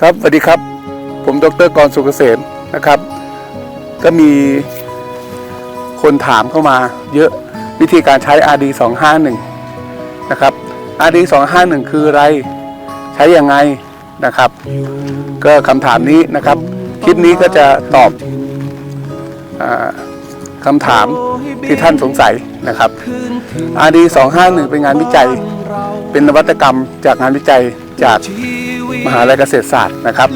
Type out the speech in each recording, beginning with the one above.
ครับสวัสดีครับ ผมดรกรสุกเกษมนะครับ ก็มีคนถามเข้ามาเยอะวิธีการใช้ RD 251นะครับ RD 251คืออะไร ใช้ยังไงนะครับ ก็คำถามนี้นะครับ คลิปนี้ก็จะตอบอคำถามที่ท่านสงสัยนะครับ RD 251เป็นงานวิจัย เป็นนวัตกรรมจากงานวิจัยจาก มหาลัยเกษตรศาสตร์นะครับ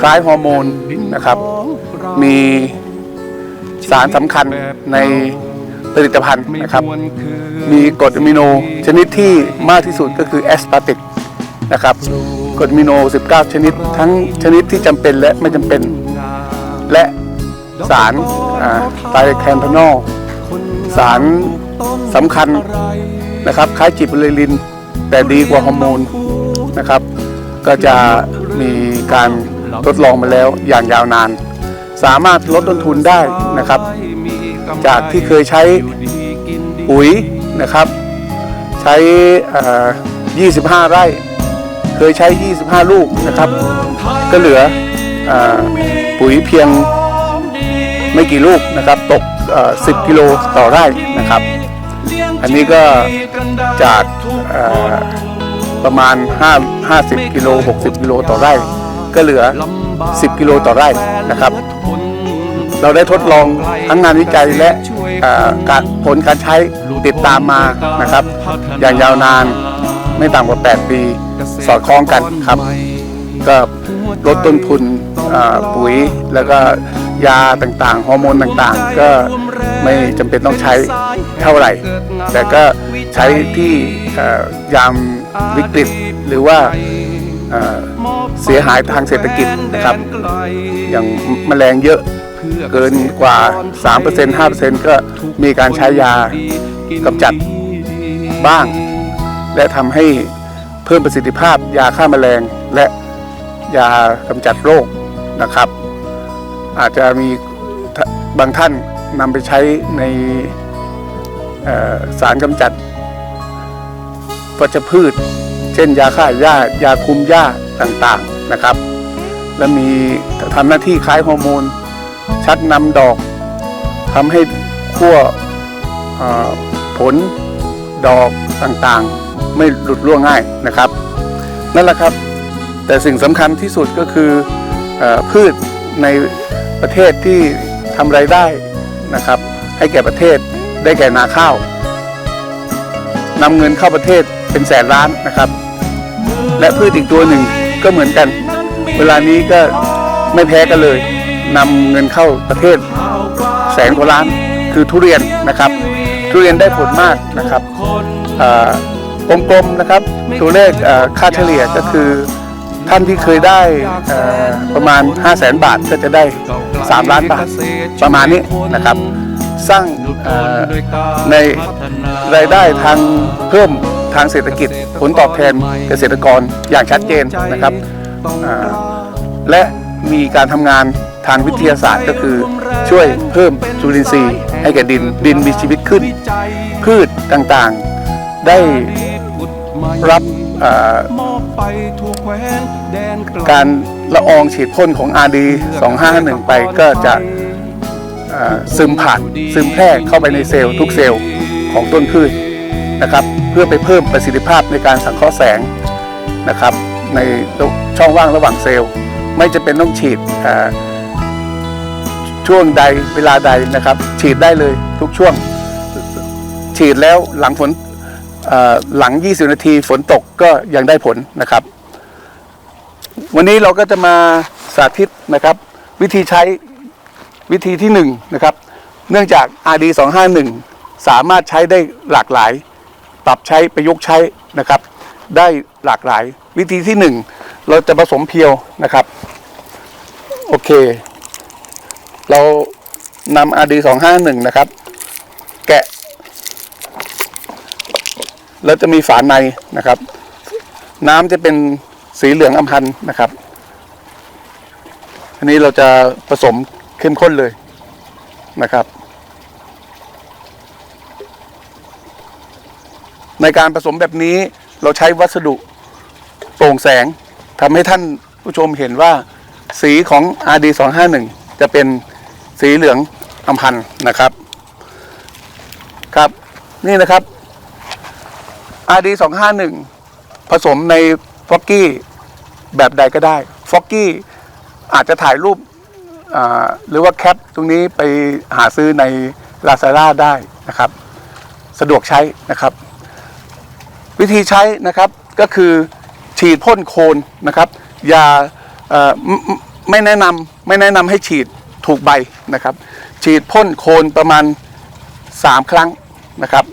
คล้ายฮอร์โมนนะครับ มีสารสำคัญในผลิตภัณฑ์นะครับ มีกรดอะมิโนชนิดที่มากที่สุดก็คือแอสปาร์ติกนะครับกรดอะมิโน 19 ชนิด ทั้งชนิดที่จำเป็นและไม่จำเป็น และสารไตรแคนทานอล สารสำคัญนะครับ คล้ายจิบเบอร์ลิน แต่ดีกว่าฮอร์โมนนะครับ ก็จะมีการทดลองมาแล้วอย่างยาวนาน สามารถลดต้นทุนได้นะครับ จากที่เคยใช้ปุ๋ยนะครับ ใช้ 25 ไร่ เคยใช้ 25 ลูกนะครับ ก็เหลืออปุ๋ยเพียงไม่กี่ลูกนะครับ ตก 10 กิโลต่อไร่นะครับ อันนี้ก็จาก ประมาณ 5 50กิโล60 กิโลต่อไร่ ก็เหลือ 10 กิโลต่อไร่นะครับ เราได้ทดลองทั้งงานวิจัยและการผลการใช้ติดตามมานะครับ อย่างยาวนานไม่ต่ำกว่า 8 ปี สอดคล้องกันครับ ก็ลดต้นทุนปุ๋ยแล้วก็ยาต่างๆ ฮอร์โมนต่างๆ ก็ไม่จำเป็นต้องใช้เท่าไหร่ แต่ก็ใช้ที่ยาม วิกฤตหรือว่าเสียหายทางเศรษฐกิจนะครับ อย่างแมลงเยอะเกินกว่า 3% 5%ก็มีการใช้ยากำจัดบ้าง และทำให้เพิ่มประสิทธิภาพยาฆ่าแมลงและยากำจัดโรคนะครับ อาจจะมีบางท่านนำไปใช้ในสารกำจัด วัชพืช เช่นยาฆ่าหญ้ายาคุมหญ้าต่างๆนะครับ และมีทำหน้าที่คล้ายฮอร์โมน ชักนำดอกทำให้ขั้วผลดอกต่างๆ ไม่หลุดร่วงง่ายนะครับ นั่นแหละครับ แต่สิ่งสำคัญที่สุดก็คือเออพืชในประเทศที่ทำไรายได้นะครับ ให้แก่ประเทศได้แก่นาข้าวนำเงินเข้าประเทศ เป็นแสนล้านนะครับ และพืชอีกตัวหนึ่งก็เหมือนกัน เวลานี้ก็ไม่แพ้กันเลยนำเงินเข้าประเทศแสนกว่าล้านคือทุเรียนนะครับ ทุเรียนได้ผลมากนะครับอ่อกลมๆนะครับ ตัวเลขค่าเฉลี่ยก็คือท่านที่เคยได้ประมาณ 5 0 0แสนบาทก็จะได้ 3 ล้านบาทประมาณนี้นะครับ สร้างในรายได้ทางเพิ่ม ทางเศรษฐกิจ ผลตอบแทนเกษตรกรอย่างชัดเจนนะครับ และมีการทำงานทางวิทยาศาสตร์ก็คือช่วยเพิ่มจุลินทรีย์ให้แก่ดินดินมีชีวิตขึ้น พืชต่างๆได้รับการละอองฉีดพ่นของ RD 251 ไปก็จะซึมผ่านซึมแพร่เข้าไปในเซลล์ทุกเซลล์ของต้นพืช นะครับ เพื่อไปเพิ่มประสิทธิภาพในการสังเคราะห์แสงนะครับ ในช่องว่างระหว่างเซลล์ ไม่จะเป็นต้องฉีดช่วงใดเวลาใดนะครับ ฉีดได้เลยทุกช่วง ฉีดแล้วหลังฝนหลัง 20 นาทีฝนตกก็ยังได้ผลนะครับ วันนี้เราก็จะมาสาธิตนะครับ วิธีใช้วิธีที่1นะครับ เนื่องจาก RD 251 สามารถใช้ได้หลากหลาย ปรับใช้ประยุกต์ใช้นะครับ ได้หลากหลาย วิธีที่ 1 เราจะผสมเพียวนะครับ โอเค เรานำ RD 251นะครับ แกะ แล้วจะมีฝาในนะครับ น้ำจะเป็นสีเหลืองอำพันนะครับ อันนี้เราจะผสมเข้มข้นเลยนะครับ ในการผสมแบบนี้เราใช้วัสดุโปร่งแสงทำให้ท่านผู้ชมเห็นว่าสีของ RD 251 จะเป็นสีเหลืองอำพันนะครับครับนี่นะครับ RD 251 ผสมในฟอกกี้แบบใดก็ได้ฟอกกี้อาจจะถ่ายรูปหรือว่าแคปตรงนี้ไปหาซื้อใน Lazada ได้นะครับ สะดวกใช้นะครับ วิธีใช้นะครับก็คือฉีดพ่นโคนนะครับอย่าไม่แนะนำไม่แนะนำให้ฉีดถูกใบนะครับ ฉีดพ่นโคนประมาณ 3 ครั้งนะครับ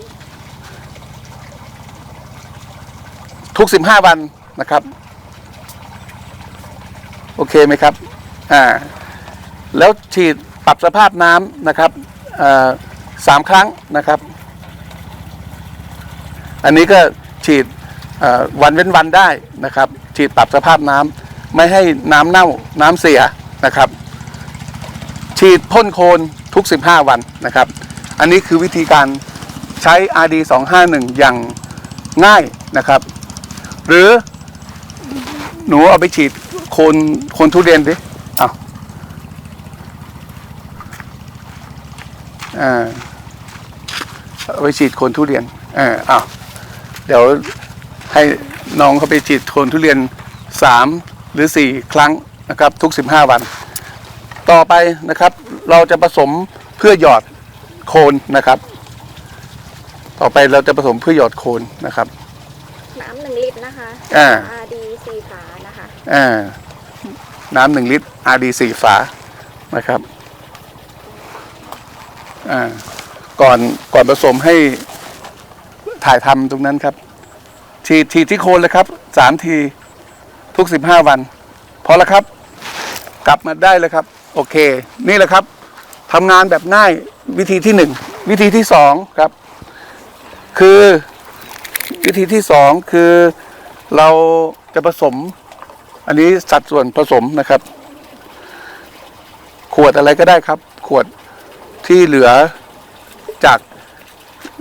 ทุก 15 วันนะครับ โอเคไหมครับอ่าแล้วฉีดปรับสภาพน้ำนะครับสามครั้งนะครับ อันนี้ก็ ฉีดวันเว้นวันได้นะครับ ฉีดปรับสภาพน้ำไม่ให้น้ำเน่าน้ำเสียนะครับ ฉีดพ่นโคนทุก 15 วันนะครับ อันนี้คือวิธีการใช้ RD 251อย่างง่ายนะครับ หรือหนูเอาไปฉีดโคนโคนทุเรียนดิอ้าวอ่าเอาไปฉีดโคนทุเรียนเอออ้าว เดี๋ยวให้น้องเขาไปฉีดโคนทุเรียนสามหรือสี่ครั้งนะครับ ทุกสิบห้าวัน ต่อไปนะครับ เราจะผสมเพื่อหยอดโคนนะครับ ต่อไปเราจะผสมเพื่อหยอดโคนนะครับ น้ำหนึ่งลิตรนะคะ อ่า RD สีฝานะคะ อ่าน้ำหนึ่งลิตร RD สี่ฝานะครับอ่าก่อนก่อนผสมให้ ถ่ายทำตรงนั้นครับฉีดฉีดที่โคนเลยครับสามทีทุกสิบห้าวัน พอแล้วครับ กลับมาได้เลยครับ โอเค นี่แหละครับทำงานแบบง่ายวิธีที่หนึ่งวิธีที่สองครับ คือวิธีที่สองคือเราจะผสม อันนี้สัดส่วนผสมนะครับ ขวดอะไรก็ได้ครับ ขวดที่เหลือจาก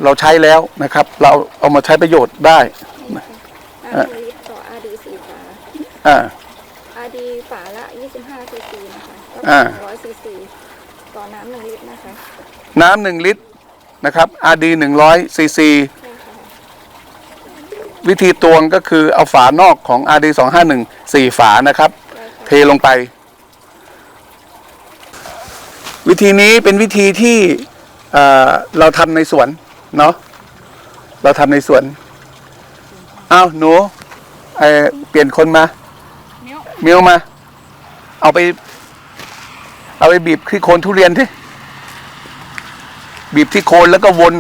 เราใช้แล้วนะครับ เราเอามาใช้ประโยชน์ได้น้ำหนึ่งลิตรต่อ RD สีฝาอ่า RD ฝาละ25ซีซีนะคะก็อ่า100ซีซีต่อน้ำหนึ่งลิตรนะคะน้ำหนึ่งลิตรนะครับ RD หนึ่งร้อยซีซี ใช่ค่ะวิธีตวงก็คือเอาฝานอกของ RD 2 5 1 4 ฝานะครับ ใช่ค่ะเทลงไป วิธีนี้เป็นวิธีที่เอ่อเราทำในสวน เนาะเราทำในสวนเอาหนูเอ่อเปลี่ยนคนมาเมียวมา เอาไป เอาไปบีบที่โคนทุเรียนที่บีบที่โคนแล้วก็วน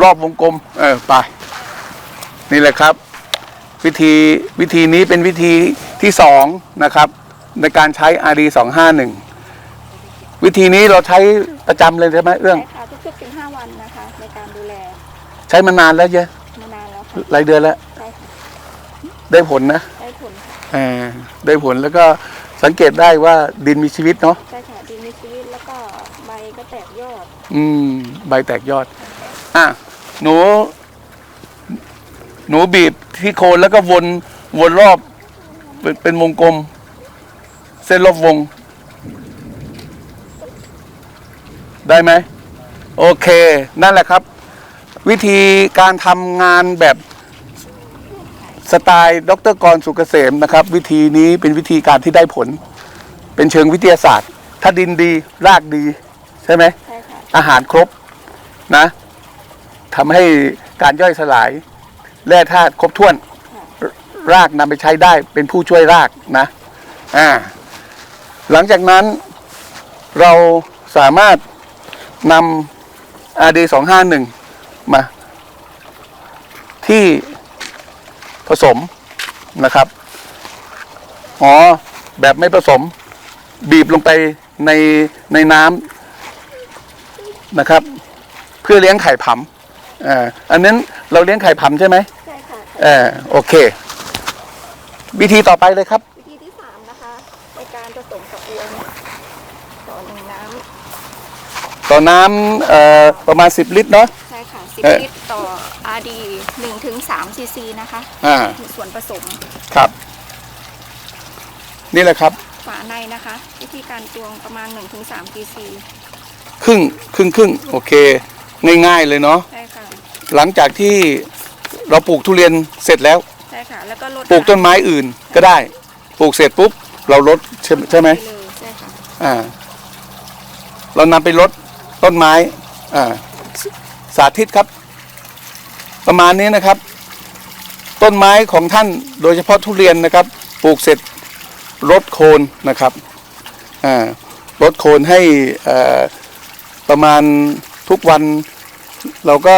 รอบวงกลม เออไปนี่แหละครับ วิธีวิธีนี้เป็นวิธีที่สองนะครับ ในการใช้ RD 251วิธีนี้เราใช้ประจำเลยใช่ไหมเอื้องใช่ค่ะทุกๆ15วันนะคะ ในการดูแล ใช้มานานแล้วเยอะมานานแล้วค่ะหลายเดือนแล้ว ใช่ค่ะได้ผลนะได้ผลค่ะเออได้ผลแล้วก็สังเกตได้ว่าดินมีชีวิตเนาะ ใช่ค่ะดีมีชีวิตแล้วก็ใบก็แตกยอด อืม ใบแตกยอด อะ หนู หนูบีบที่โคนแล้วก็วนวนรอบเป็นเป็นวงกลม เส้นรอบวง ได้ไหม โอเค นั่นแหละครับ วิธีการทำงานแบบสไตล์ดรกรสุกเกษมนะครับ วิธีนี้เป็นวิธีการที่ได้ผล เป็นเชิงวิทยาศาสตร์ ถ้าดินดีรากดีใช่ไหมใช่ค่ะอาหารครบนะทำให้การย่อยสลาย แร่ธาตุครบถ้วน รากนำไปใช้ได้เป็นผู้ช่วยรากนะอ่าหลังจากนั้นเราสามารถนำ RD 251 มา ที่ผสมนะครับ อ๋อ แบบไม่ผสม บีบลงไปในในน้ำนะครับ เพื่อเลี้ยงไข่ผำอ่าอันนั้นเราเลี้ยงไข่ผำใช่ไหมใช่ค่ะเออโอเค วิธีต่อไปเลยครับ วิธีที่3นะคะ ในการผสมกับเอืองต่อหนึ่งน้ำต่อน้ำเอ่อประมาณ10ลิตรเนาะใช่ค่ะ เอ่อ 10 ลิตรต่อ RD 1ถึง3ซีซีนะคะอ่าคือส่วนผสมครับ นี่แหละครับ ฝาในนะคะ วิธีการตวงประมาณ1-3 cc ครึ่งครึ่งครึ่งโอเค ง่ายๆเลยเนาะใช่ค่ะหลังจากที่เราปลูกทุเรียนเสร็จแล้ว ใช่ค่ะ แล้วก็ลดปลูกต้นไม้อื่นก็ได้ ปลูกเสร็จปุ๊บ เราลดใช่ใช่ไหมปเลยใช่ค่ะอ่า เรานำไปลดต้นไม้ อ่า สสาธิตครับ ประมาณนี้นะครับ ต้นไม้ของท่านโดยเฉพาะทุเรียนนะครับ ปลูกเสร็จลดโคนนะครับอ่าลดโคนให้เอ่อประมาณทุกวันเราก็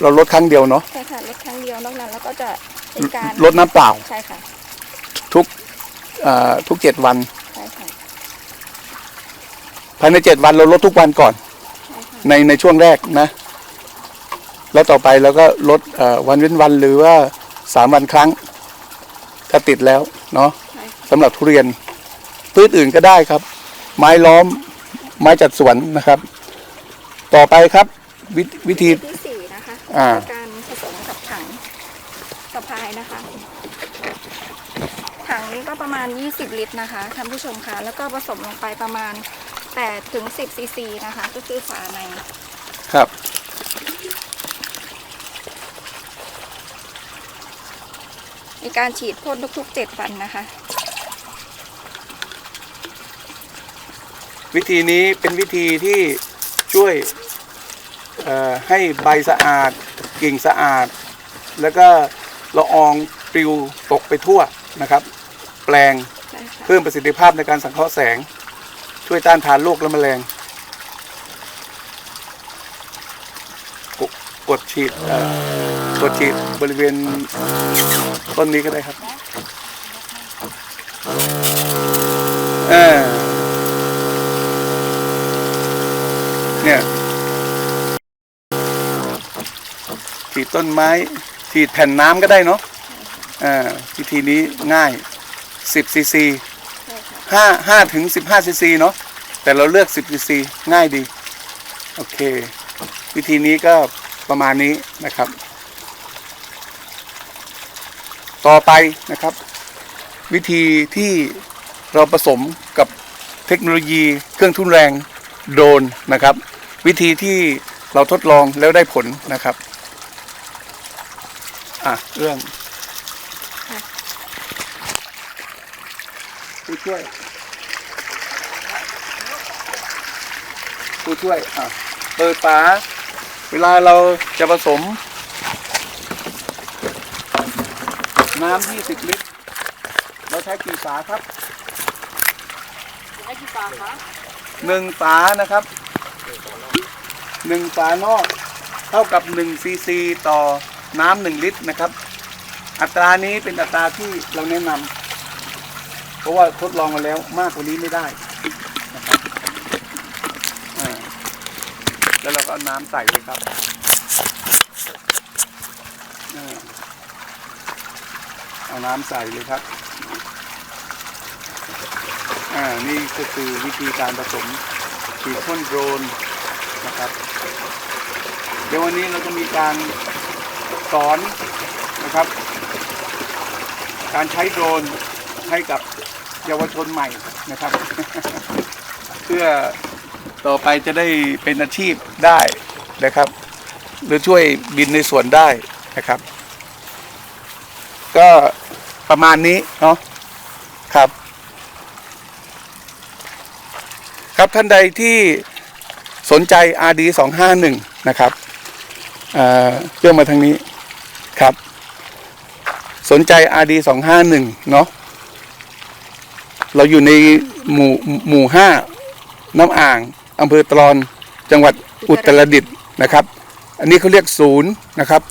เราลดครั้งเดียวเนาะใช่ค่ะลดครั้งเดียวนอกนั้นแล้วก็จะเป็นการลดน้ำเปล่าใช่ค่ะทุกอ่าทุกเจ็ดวันใช่ค่ะภายในเจ็ดวันเราลดทุกวันก่อน ใช่ค่ะในในช่วงแรกนะ แล้วต่อไปเราก็ลดเอ่อวันเว้นวันหรือว่าสามวันครั้ง ถ้าติดแล้วเนาะใช่ค่ะสำหรับทุเรียนพืชอื่นก็ได้ครับ ไม้ล้อมไม้จัดสวนนะครับ ต่อไปครับวิวิธีที่สี่นะคะอ่าคือการผสมกับถังสะพายนะคะ ถังนี้ก็ประมาณ 20 ลิตรนะคะท่านผู้ชมคะแล้วก็ผสมลงไปประมาณ 8ถึง10ซีซีนะคะ ก็คือฝาในครับ มีการฉีดพ่นทุกๆ 7 วันนะคะ วิธีนี้เป็นวิธีที่ช่วยเอ่อให้ใบสะอาดกิ่งสะอาด แล้วก็ละอองปลิวตกไปทั่วนะครับ แปลงใช่ค่ะเพิ่มประสิทธิภาพในการสังเคราะห์แสง ช่วยต้านทานโรคและแมลงกดกดฉีดกดฉีดบริเวณต้นนี้ก็ได้ครับเออเนี่ยฉีดต้นไม้ฉีดแผ่นน้ำก็ได้เนาะอ่าวิธีนี้ง่าย 10ซีซี ใช่ค่ะห้าห้าถึงสิบห้าซีซีเนาะแต่เราเลือกสิบซีซีง่ายดี โอเค วิธีนี้ก็ประมาณนี้นะครับ ต่อไปนะครับ วิธีที่เราผสมกับเทคโนโลยีเครื่องทุนแรงโดรนนะครับ วิธีที่เราทดลองแล้วได้ผลนะครับ อะ เรื่องค่ะผู้ช่วย ผู้ช่วยอะเปิดฝาเวลาเราจะผสม น้ำ20ลิตร เราใช้กี่ฝาครับใช้กี่ฝาคะหนึ่งฝานะครับหนึ่งฝานอกเท่ากับ1ซีซีต่อน้ำหนึ่งลิตรนะครับ อัตรานี้เป็นอัตราที่เราแนะนำเพราะว่าทดลองมาแล้วมากกว่านี้ไม่ได้นะครับอ่า แล้วเราก็เอาน้ำใส่เลยครับเอาน้ำใส่เลยครับ อ่า นี่ก็คือวิธีการผสมฉีดพ่นโดรนนะครับ เดี๋ยววันนี้เราจะมีการสอนนะครับ การใช้โดรนให้กับเยาวชนใหม่นะครับ เพื่อ ต่อไปจะได้เป็นอาชีพได้นะครับ หรือช่วยบินในสวนได้นะครับ ก็ประมาณนี้เนาะครับ ครับท่านใดที่สนใจ RD 251นะครับเอ่อเรื่อมาทางนี้ครับ สนใจ RD 251เนาะเราอยู่ในหมู่หมู่ห้าน้ำอ่าง อำเภอตรอนจังหวัดอุตรดิตถ์นะครับ อันนี้เขาเรียกศูนย์นะครับ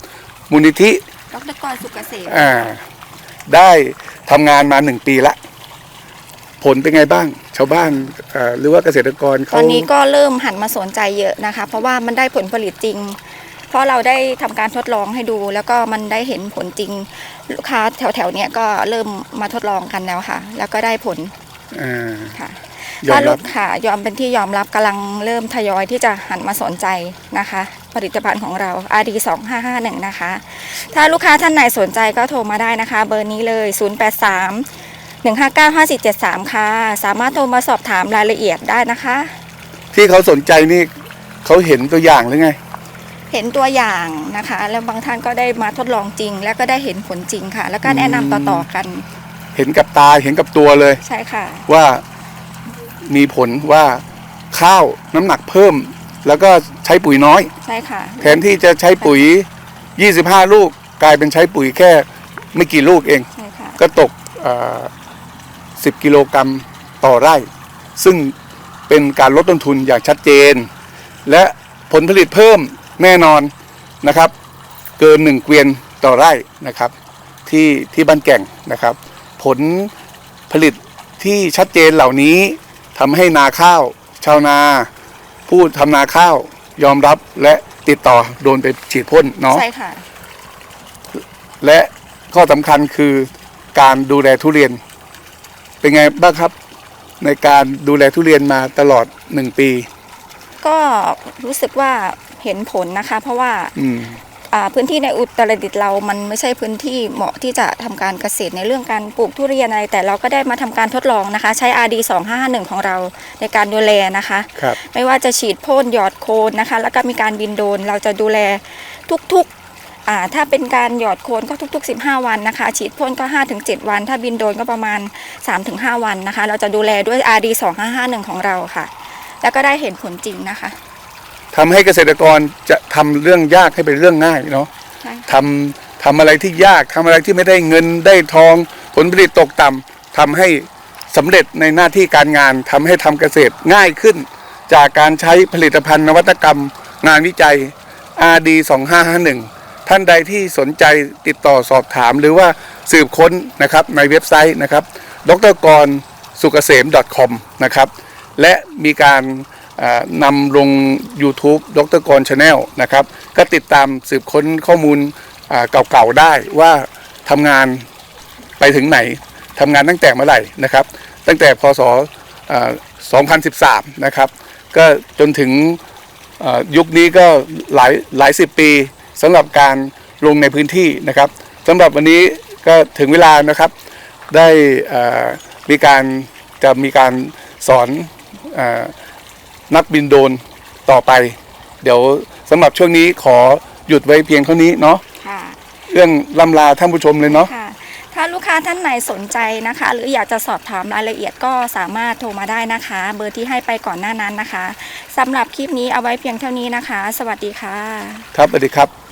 มูลนิธิดรกรสุกเกษมอ่าได้ทำงานมาหนึ่งปีละ ผลเป็นไงบ้าง ชาวบ้านเอ่อหรือว่าเกษตรกรตเขาอนนี้ก็เริ่มหันมาสนใจเยอะนะคะ เพราะว่ามันได้ผลผลิตจริง เพราะเราได้ทำการทดลองให้ดู แล้วก็มันได้เห็นผลจริง ลูกค้าแถวๆเนี้ยก็เริ่มมาทดลองกันแล้วค่ะ แล้วก็ได้ผลอ่า ค่ะยอ ถ้ามลูรับกค่ะยอมเป็นที่ยอมรับกำลังเริ่มทยอยที่จะหันมาสนใจนะคะ ผลิตภัณฑ์ของเรา RD 2551นะคะ ถ้าลูกค้าท่านไหนสนใจก็โทรมาได้นะคะ เบอร์นี้เลย 083 1595473 ค่ะ สามารถโทรมาสอบถามรายละเอียดได้นะคะ ที่เขาสนใจนี่เขาเห็นตัวอย่างหรือไง เห็นตัวอย่างนะคะ แล้วบางท่านก็ได้มาทดลองจริง แล้วก็ได้เห็นผลจริงค่ะ แล้วก็แนะนำต่อๆกัน เห็นกับตาเห็นกับตัวเลย ใช่ค่ะ ว่า มีผลว่าข้าวน้ำหนักเพิ่ม แล้วก็ใช้ปุ๋ยน้อย ใช่ค่ะ แทนที่จะใช้ปุ๋ย 25 ลูก กลายเป็นใช้ปุ๋ยแค่ไม่กี่ลูกเอง ใช่ค่ะ ก็ตกเอ่อ10 กิโลกรัมต่อไร่ ซึ่งเป็นการลดต้นทุนอย่างชัดเจน และผลผลิตเพิ่มแน่นอนนะครับ เกิน1เกวียนต่อไร่นะครับ ที่ที่บ้านแก่งนะครับ ผลผลิตที่ชัดเจนเหล่านี้ ทำให้นาข้าว ชาวนาผู้ทำนาข้าวยอมรับและติดต่อโดนไปฉีดพ่นเนาะใช่ค่ะ และข้อสำคัญคือการดูแลทุเรียน เป็นไงบ้างครับ ในการดูแลทุเรียนมาตลอดหนึ่งปี ก็รู้สึกว่าเห็นผลนะคะ เพราะว่าอืมอ่า พื้นที่ในอุตรดิตถ์เรามันไม่ใช่พื้นที่เหมาะที่จะทำการเกษตรในเรื่องการปลูกทุเรียนอะไร แต่เราก็ได้มาทำการทดลองนะคะ ใช้ RD 2551ของเราในการดูแลนะคะคไม่ว่าจะฉีดพ่นหยอดโคนนะคะ แล้วก็มีการบินโดนเราจะดูแลทุกๆถ้าเป็นการหยอดโคนก็ทุก ๆ 15 วันนะคะ ฉีดพ่นก็ 5-7 วัน ถ้าบินโดนก็ประมาณ 3-5 วันนะคะ เราจะดูแลด้วย RD 2551ของเราค่ะ แล้วก็ได้เห็นผลจริงนะคะ ทำให้เกษตรกรจะทำเรื่องยากให้เป็นเรื่องง่ายเนาะใช่ค่ะทำทำอะไรที่ยากทำอะไรที่ไม่ได้เงินได้ทอง ผลผลิตตกต่ำทำให้สำเร็จในหน้าที่การงานทำให้ทำเกษตรง่ายขึ้น จากการใช้ผลิตภัณฑ์นวัตกรรม งานวิจัย RD 2551ท่านใดที่สนใจติดต่อสอบถามหรือว่าสืบค้นนะครับในเว็บไซต์นะครับดรกรสุกเกษม .com นะครับและมีการเอ่อ นำลง YouTube ดรกรชาแนลนะครับ ก็ติดตามสืบค้นข้อมูลเก่าๆได้ว่าทำงานไปถึงไหนทำงานตั้งแต่เมื่อไหร่นะครับ ตั้งแต่พศ2013 นะครับ ก็จนถึงยุคนี้ก็หลายหลายสิบปีสำหรับการลงในพื้นที่นะครับสำหรับวันนี้ก็ถึงเวลานะครับ ได้มีการจะมีการสอนอ นักบินโดรนต่อไป เดี๋ยวสำหรับช่วงนี้ขอหยุดไว้เพียงเท่านี้เนาะค่ะเรื่องล่ำลาท่านผู้ชมเลยเนาะค่ะ ถ้าลูกค้าท่านไหนสนใจนะคะ หรืออยากจะสอบถามรายละเอียดก็สามารถโทรมาได้นะคะ เบอร์ที่ให้ไปก่อนหน้านั้นนะคะสำหรับคลิปนี้เอาไว้เพียงเท่านี้นะคะ สวัสดีค่ะ ครับสวัสดีครับ